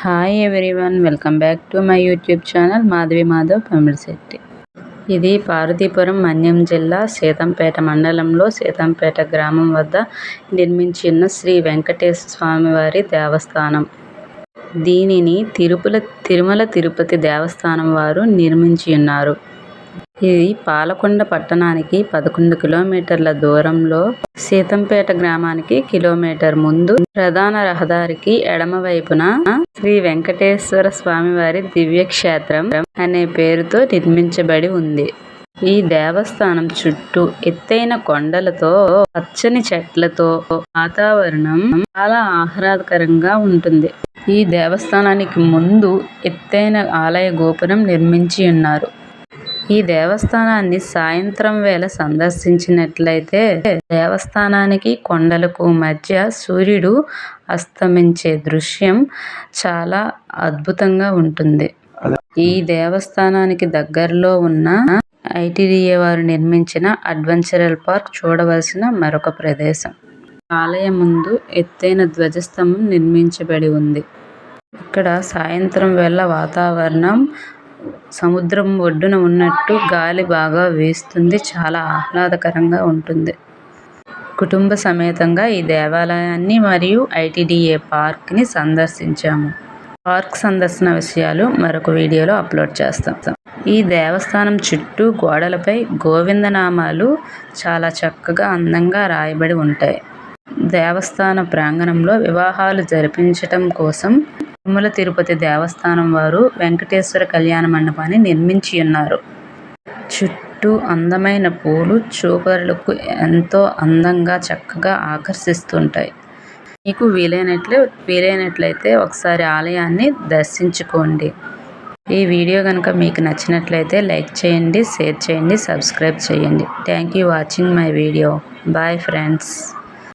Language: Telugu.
Hi everyone welcome back to my YouTube channel Madhavi Madhav Pamidisetti ఇది పార్వతీపురం మన్యం జిల్లా సీతంపేట మండలంలో సీతంపేట గ్రామం వద్ద నిర్మించిన శ్రీ వెంకటేశ్వర స్వామివారి దేవస్థానం. దీనిని తిరుపుల తిరుమల తిరుపతి దేవస్థానం వారు నిర్మించి ఉన్నారు. ఇది పాలకొండ పట్టణానికి పదకొండు కిలోమీటర్ల దూరంలో సీతంపేట గ్రామానికి కిలోమీటర్ ముందు ప్రధాన రహదారికి ఎడమవైపున శ్రీ వెంకటేశ్వర స్వామివారి దివ్యక్షేత్రం అనే పేరుతో నిర్మించబడి ఉంది. ఈ దేవస్థానం చుట్టూ ఎత్తైన కొండలతో పచ్చని చెట్లతో వాతావరణం చాలా ఆహ్లాదకరంగా ఉంటుంది. ఈ దేవస్థానానికి ముందు ఎత్తైన ఆలయ గోపురం నిర్మించి ఉన్నారు. ఈ దేవస్థానాన్ని సాయంత్రం వేళ సందర్శించినట్లయితే దేవస్థానానికి కొండలకు మధ్య సూర్యుడు అస్తమించే దృశ్యం చాలా అద్భుతంగా ఉంటుంది. ఈ దేవస్థానానికి దగ్గరలో ఉన్న ఐటీడీఏ వారు నిర్మించిన అడ్వెంచరల్ పార్క్ చూడవలసిన మరొక ప్రదేశం. ఆలయం ముందు ఎత్తైన ధ్వజస్తంభం నిర్మించబడి ఉంది. ఇక్కడ సాయంత్రం వేళ వాతావరణం సముద్రం ఒడ్డున ఉన్నట్టు గాలి బాగా వీస్తుంది చాలా ఆహ్లాదకరంగా ఉంటుంది. కుటుంబ సమేతంగా ఈ దేవాలయాన్ని మరియు ఐటీడీఏ పార్క్ని సందర్శించాము. పార్క్ సందర్శన విషయాలు మరొక వీడియోలో అప్లోడ్ చేస్తాం. ఈ దేవస్థానం చుట్టూ గోడలపై గోవిందనామాలు చాలా చక్కగా అందంగా రాయబడి ఉంటాయి. దేవస్థాన ప్రాంగణంలో వివాహాలు జరిపించటం కోసం తిరుమల తిరుపతి దేవస్థానం వారు వెంకటేశ్వర కళ్యాణ మండపాన్ని నిర్మించి ఉన్నారు. చుట్టూ అందమైన పూలు చూపరులకు ఎంతో అందంగా చక్కగా ఆకర్షిస్తుంటాయి. మీకు వీలైనట్లే వీలైనట్లయితే ఒకసారి ఆలయాన్ని దర్శించుకోండి. ఈ వీడియో కనుక మీకు నచ్చినట్లయితే లైక్ చేయండి షేర్ చేయండి సబ్స్క్రైబ్ చేయండి. Thank you watching my video. Bye friends.